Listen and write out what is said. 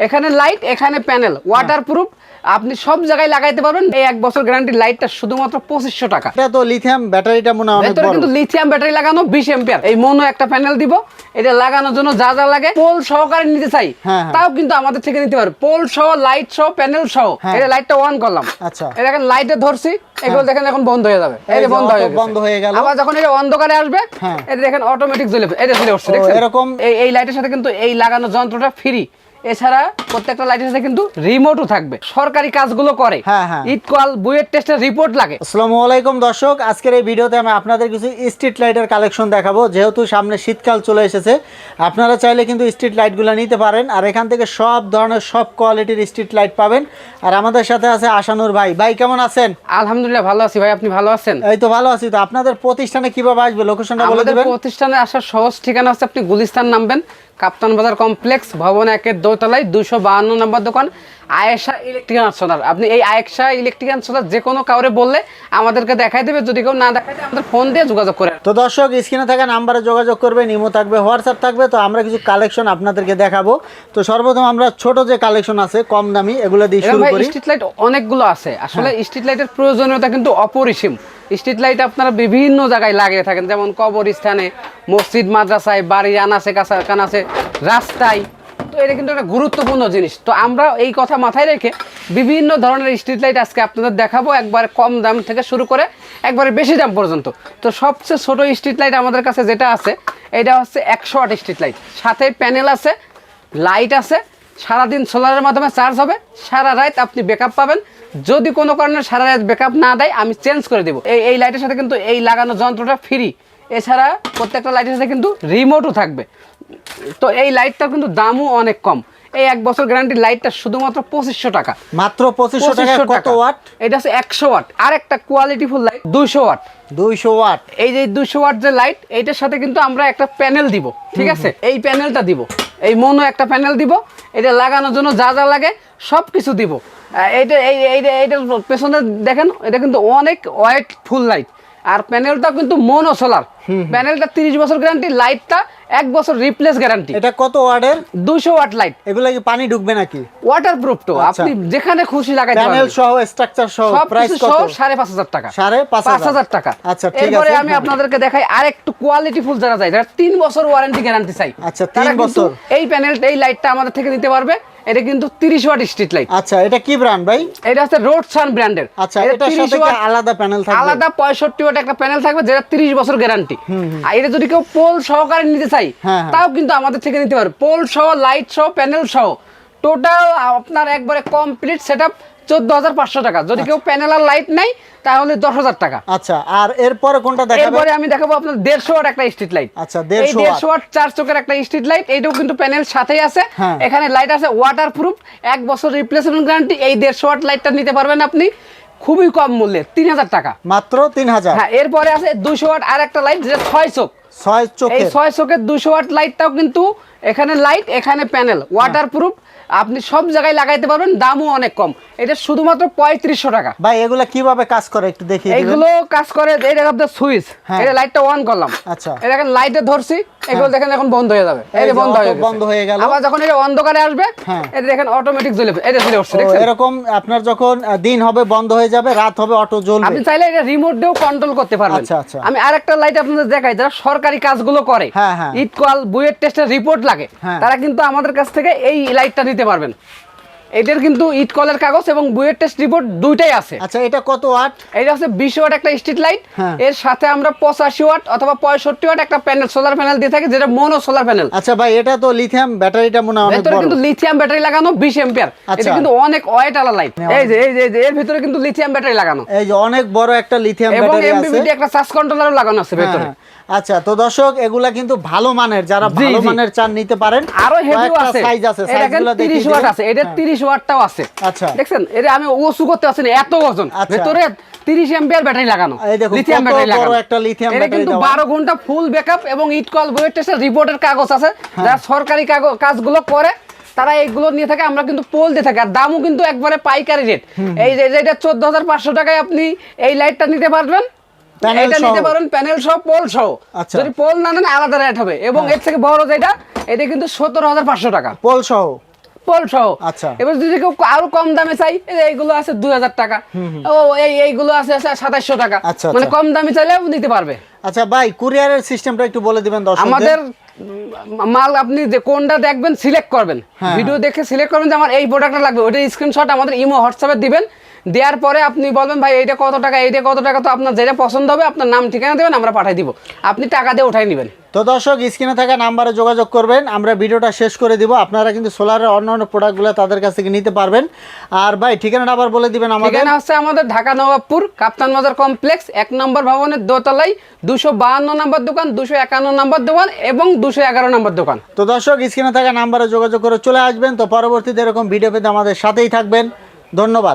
এখানে লাইট এখানে panel water proof আপনি সব জায়গায় লাগাইতে পারবেন। এই এক বছর গ্যারান্টি লাইটটা শুধুমাত্র পঁচিশশো টাকা। এটা তো লিথিয়াম ব্যাটারিটা মনে হয় বড়। কিন্তু লিথিয়াম ব্যাটারি লাগানো বিশ এম্পিয়ার এই মনো একটা প্যানেল দিব। এটা লাগানোর জন্য যা যা লাগে পোল সহকারে নিতে চাই। হ্যাঁ, হ্যাঁ। তাও কিন্তু আমাদের থেকে নিতে পারবে। পোল সহ লাইট সহ প্যানেল সহ। হ্যাঁ। এটা লাইটটা অন করলাম। আচ্ছা। এটা এখন লাইটে ধরছি। এগুলো দেখেন এখন বন্ধ হয়ে যাবে। এই বন্ধ হয়ে বন্ধ হয়ে গেল। আবার যখন এটা অন্ধকারে আসবে। এটা দেখেন অটোমেটিক জ্বলে এটা জ্বলে উঠছে এরকম- এই এই লাইটের সাথে কিন্তু এই লাগানো যন্ত্রটা ফ্রি এছাড়া প্রত্যেকটা লাইটের সাথে কিন্তু রিমোটও থাকবে। সরকারি কাজগুলো করে। হ্যাঁ, হ্যাঁ। ইটকল বুয়েট টেস্টের রিপোর্ট লাগে। আসসালামু আলাইকুম দর্শক আজকের এই ভিডিওতে আমি আপনাদের কিছু স্ট্রিট লাইটের কালেকশন দেখাবো। যেহেতু সামনে শীতকাল চলে এসেছে আপনারা চাইলে কিন্তু স্ট্রিট লাইটগুলো নিতে পারেন। আর এখান থেকে সব ধরনের সব কোয়ালিটির স্ট্রিট লাইট পাবেন। আর আমাদের সাথে আছে আশানুর ভাই। ভাই কেমন আছেন? আলহামদুলিল্লাহ ভালো আছি ভাই। আপনি ভালো আছেন? এই তো ভালো আছি। তো আপনাদের প্রতিষ্ঠানে কীভাবে আসবে? লোকেশনটা বলে দেবেন। প্রতিষ্ঠানে আসার সহজ ঠিকানা হচ্ছে আপনি গুলিস্তান নামবেন। কাপ্তান বাজার কমপ্লেক্স ভবন একের দোতলায় দুশো বাহান্ন নম্বর দোকান আয়েশা ইলেকট্রিক্যাল সোলার। আপনি এই আয়েশা ইলেকট্রিক্যাল সোলার যে কোনো কাউরে বললে আমাদেরকে দেখাই দেবে যদি কেউ না দেখাই দেয় আমাদের ফোন দিয়ে যোগাযোগ করে তো দর্শক স্ক্রিনে থাকা নাম্বারে যোগাযোগ করবেন ইমো থাকবে হোয়াটসঅ্যাপ থাকবে তো আমরা কিছু কালেকশন আপনাদেরকে দেখাবো। তো সর্বপ্রথম আমরা ছোট যে কালেকশন আছে কম দামি এগুলো দিয়ে শুরু করি। স্ট্রিট লাইট অনেকগুলো আছে। আসলে স্ট্রিট লাইটের প্রয়োজনীয়তা কিন্তু অপরিসীম। স্ট্রিট লাইট আপনারা বিভিন্ন জায়গায় লাগিয়ে থাকেন যেমন কবরস্থানে মসজিদ মাদ্রাসায় বাড়ি আনাচে কাছা কানাচে রাস্তায় তো এটা কিন্তু একটা গুরুত্বপূর্ণ জিনিস। তো আমরা এই কথা মাথায় রেখে বিভিন্ন ধরনের স্ট্রিট লাইট আজকে আপনাদের দেখাবো, একবারে কম দাম থেকে শুরু করে একবারে বেশি দাম পর্যন্ত। তো সবচেয়ে ছোট স্ট্রিট লাইট আমাদের কাছে যেটা আছে, এটা হচ্ছে একশো আট স্ট্রিট লাইট সাথে প্যানেল আছে লাইট আছে, সারাদিন সোলারের মাধ্যমে চার্জ হবে, সারা রাত আপনি ব্যাকআপ পাবেন। যদি কোনো কারণে সারা রাত ব্যাকআপ না দেয়, আমি চেঞ্জ করে দেবো। এই এই লাইটের সাথে কিন্তু এই লাগানো যন্ত্রটা ফ্রি এছাড়া প্রত্যেকটা লাইটের সাথে কিন্তু রিমোটও থাকবে। তো এই লাইটটার কিন্তু দামও অনেক কম। এই এক বছর গ্যারান্টি লাইটটা শুধুমাত্র পঁচিশশো টাকা। মাত্র পঁচিশশো টাকা কত ওয়াট এটা হচ্ছে একশো ওয়াট আর একটা কোয়ালিটি ফুল লাইট দুইশো ওয়াট দুইশো ওয়াট এই যে দুশো ওয়াট যে লাইট এইটার সাথে কিন্তু আমরা একটা প্যানেল দিব ঠিক আছে? এই প্যানেলটা দিব। এই মনো একটা প্যানেল দিব। এটা লাগানোর জন্য যা যা লাগে সব কিছু দিব এইটা এই এইটা এইটার পেছনে দেখেন এটা কিন্তু অনেক ওয়াইট ফুল লাইট আর প্যানেলটা কিন্তু মনো সোলার। প্যানেলটা তিরিশ বছর গ্যারান্টি লাইটটা এক বছর রিপ্লেস গ্যারান্টি এটা কত ওয়াটের? দুশো ওয়াট লাইট এগুলো কি পানি ঢুকবে নাকি? ওয়াটার প্রুফ তো। আচ্ছা। আপনি যেখানে খুশি লাগাইতে প্যানেল সহ স্ট্রাকচার সহ প্রাইস কত সহ সাড়ে পাঁচ হাজার টাকা। সাড়ে পাঁচ পাঁচ হাজার। টাকা। আচ্ছা ঠিক এরপরে আছে আমি আপনাদেরকে দেখাই আর একটু কোয়ালিটি ফুল যারা চাই যারা তিন বছর ওয়ারেন্টি গ্যারান্টি চাই আচ্ছা, তিন বছর। এই প্যানেল এই লাইটটা আমাদের থেকে নিতে পারবে। এটা কিন্তু তিরিশ ওয়াট স্ট্রিট লাইট আচ্ছা এটা কি ব্র্যান্ড ভাই? এটা হচ্ছে রোড সান ব্র্যান্ডের আচ্ছা এটার সাথে ওয়াট আলাদা প্যানেল থাকবে? আলাদা পঁয়ষট্টি ওয়াট একটা প্যানেল থাকবে যেটা তিরিশ বছর গ্যারান্টি আর এটা যদি কেউ পোল সহকারে নিতে চাই হ্যাঁ, হ্যাঁ। তাও কিন্তু আমাদের থেকে নিতে পারবে। পোল সহ লাইট সহ প্যানেল সহ। টোটাল আপনার একবারে কমপ্লিট সেট আপ চোদ্দ হাজার পাঁচশো টাকা। যদি কেউ প্যানেল আর লাইট নেই তাহলে দশ হাজার টাকা। আচ্ছা আর এরপরে কোনটা দেখাবেন? এরপরে আমি দেখাবো আপনার দেড়শো ওয়াট একটা স্ট্রিট লাইট আচ্ছা, এই 150 দেড়শো ওয়াট। চার চোখের একটা স্ট্রিট লাইট এইটাও কিন্তু প্যানেল সাথেই আছে। হ্যাঁ। এখানে লাইট আছে ওয়াটার প্রুফ এক বছর রিপ্লেসমেন্ট গ্যারান্টি এই দেড়শো ওয়াট লাইটটা নিতে পারবেন আপনি। খুবই কম মূল্যে তিন হাজার টাকা। মাত্র তিন হাজার। হ্যাঁ এরপরে আছে দুশো ওয়াট আর একটা লাইট যেটা ছয় চোখ। ছয় এই ছয় চোখের দুশো ওয়াট লাইটটাও কিন্তু এখানে লাইট এখানে প্যানেল ওয়াটার প্রুফ আপনি সব জায়গায় লাগাইতে পারবেন দামও অনেক কম। এটা শুধুমাত্র পঁয়ত্রিশশো টাকা। ভাই এগুলো কীভাবে কাজ করে একটু দেখি এগুলো কাজ করে এটা আপনার সুইচ। এটা লাইটটা অন করলাম। আচ্ছা। এটা লাইটে ধরছি। এগুলো দেখেন এখন বন্ধ হয়ে যাবে এই বন্ধ হয়ে বন্ধ হয়ে গেল। আবার যখন এটা অন্ধকারে আসবে হ্যাঁ। এটা দেখেন অটোমেটিক জ্বলে এটা জ্বলে উঠছে দেখছেন এরকম আপনার যখন দিন হবে বন্ধ হয়ে যাবে রাত হবে অটো জ্বলবে আপনি চাইলে এটা রিমোট দিয়েও কন্ট্রোল করতে পারবেন আচ্ছা, আচ্ছা। আমি আরেকটা লাইট আপনাদের দেখাই যারা সরকারি কাজগুলো করে হ্যাঁ, হ্যাঁ। ইট কল বুয়েট টেস্টের রিপোর্ট লাগে হ্যাঁ। তারা কিন্তু আমাদের কাছ থেকে এই লাইটটা নিতে পারবেন এটার কিন্তু ইট কলের কাগজ এবং বুয়েট টেস্ট রিপোর্ট দুইটাই আছে। আচ্ছা এটা কত ওয়াট? এটা হচ্ছে বিশ ওয়াট একটা স্ট্রিট লাইট। হ্যাঁ। এর সাথে আমরা পঁচাশি ওয়াট অথবা পঁয়ষট্টি ওয়াট একটা প্যানেল সোলার প্যানেল দিয়ে থাকি যেটা মনো সোলার প্যানেল। আচ্ছা ভাই এটা তো লিথিয়াম ব্যাটারিটা মনে হয় অনেক বড়। কিন্তু লিথিয়াম ব্যাটারি লাগানো বিশ এম্পিয়ার আচ্ছা। এটা কিন্তু অনেক ওয়েট আলা লাইট এই যে এই যে এর ভিতরে কিন্তু লিথিয়াম ব্যাটারি লাগানো। এই যে অনেক বড় একটা লিথিয়াম ব্যাটারি আছে এবং এমবিবিটি একটা চার্জ কন্ট্রোলারও লাগানো আছে হ্যাঁ, ভেতরে। হ্যাঁ। আচ্ছা তো দর্শক এগুলা কিন্তু ভালো মানের যারা ভালো মানের চান নিতে পারেন। আরও হেভিও আছে। সাইজ আছে সাইজগুলো দেখিয়ে 30 ওয়াট আছে। এটা 30 ওয়াটটাও আছে। আচ্ছা। দেখছেন? এটা আমি উঁচু করতে পারছি না এত ওজন। আচ্ছা। ভেতরে 30 এম্পিয়ার ব্যাটারি লাগানো। লিথিয়াম ব্যাটারি লাগানো। একটা lithium এটা কিন্তু। 12 ঘণ্টা ফুল ব্যাকআপ এবং ইট কল ওয়েট রিপোর্টের কাগজ আছে। হ্যাঁ। যারা সরকারি কাগজ কাজগুলো করে তারা এইগুলো নিয়ে থাকে আমরা কিন্তু পোল দিয়ে থাকি। আর দামও কিন্তু একবারে পাইকারি রেট এই যে এটা চোদ্দ হাজার পাঁচশো টাকায় আপনি এই লাইটটা নিতে পারবেন। এটা নিতে পারেন প্যানেল সহ পোল সহ। আচ্ছা। যদি পোল না নেন আলাদা রেট হবে। এবং এর থেকে বড় যেটা এটা কিন্তু সত্তর হাজার পাঁচশো টাকা। পোল সহ। ডিসপল সহ। আচ্ছা। এবার যদি কেউ আরও কম দামে চাই এইগুলো আছে দুই হাজার টাকা ও এই এইগুলো আছে সাতাশশো টাকা। আচ্ছা, মানে আচ্ছা। কম দামে চাইলেও নিতে পারবে। আচ্ছা ভাই কুরিয়ারের সিস্টেমটা একটু বলে দিবেন আমাদের মাল আপনি যে কোনটা দেখবেন সিলেক্ট করবেন। হ্যাঁ। ভিডিও দেখে সিলেক্ট করবেন যে আমার এই প্রোডাক্টটা লাগবে। ওইটা স্ক্রিনশট আমাদের ইমো হোয়াটসঅ্যাপে দিবেন। দেওয়ার পরে আপনি বলবেন ভাই এইটা কত টাকা? এইটা কত টাকা? তো আপনার যেটা পছন্দ হবে আপনার নাম ঠিকানা দেবেন আমরা পাঠিয়ে দিব। আপনি টাকা দিয়ে উঠাই নেবেন। তো দর্শক স্ক্রিনে থাকা নাম্বারে যোগাযোগ করবেন। আমরা ভিডিওটা শেষ করে দিব। আপনারা কিন্তু সোলারের অন্য অন্য প্রোডাক্টগুলো তাদের কাছ থেকে নিতে পারবেন। আর ভাই ঠিকানাটা আবার বলে দিবেন আমাদের। ঠিকানা হচ্ছে আমাদের ঢাকা নবাবপুর কাপ্তান বাজার কমপ্লেক্স এক নম্বর ভবনের দোতলায় দুশো বাহান্ন নম্বর দোকান দুশো একান্ন নম্বর দোকান এবং দুশো এগারো নম্বর দোকান। তো দর্শক স্ক্রিনে থাকা নাম্বারে যোগাযোগ করে চলে আসবেন। তো পরবর্তীতে এরকম ভিডিও পেতে আমাদের সাথেই থাকবেন। ধন্যবাদ।